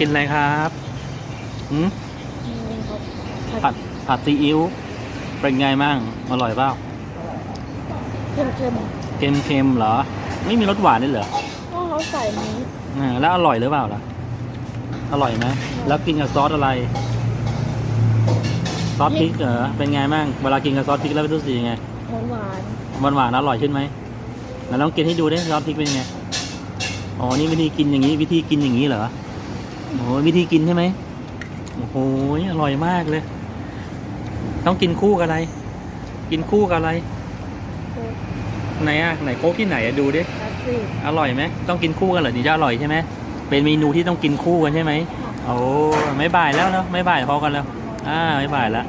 กินอะไรครับหืมนี่ครับผัดผัดซีอิ๊วเป็นไงมั่งอร่อยเปล่าเค็มเค็มเค็มๆเหรอ ไม่มีรสหวานเลยเหรอๆก็เขาใส่นี้อ่าแล้วอร่อยหรือเปล่าล่ะ อร่อยไหมแล้วกินกับซอสอะไร ซอสพริกเหรอเป็นไงมั่งเวลากินกับซอสพริกแล้วรู้สึกยังไงหวานหวานหวานหวานๆอร่อยขึ้นไหมแล้วลองกินให้ดูดิซอสพริกเป็นไงอ๋อนี่วิธีกินอย่างนี้ วิธีกินอย่างนี้เหรอ โอ้ยวิธีกินใช่ไหมโอ้โหอร่อยมากเลย ต้องกินคู่กับอะไร กินคู่กับอะไรโค้กไหนอะไหนโค้กที่ไหนอะดูดิแป๊บซี่อร่อยไหมต้องกินคู่กันเหรอถึงจะอร่อยใช่ไหมเป็นเมนูที่ต้องกินคู่กันใช่ไหมโอ้ไม่บ่ายแล้วเนาะไม่บ่ายพอกันแล้ว อ่าไม่บ่ายแล้ว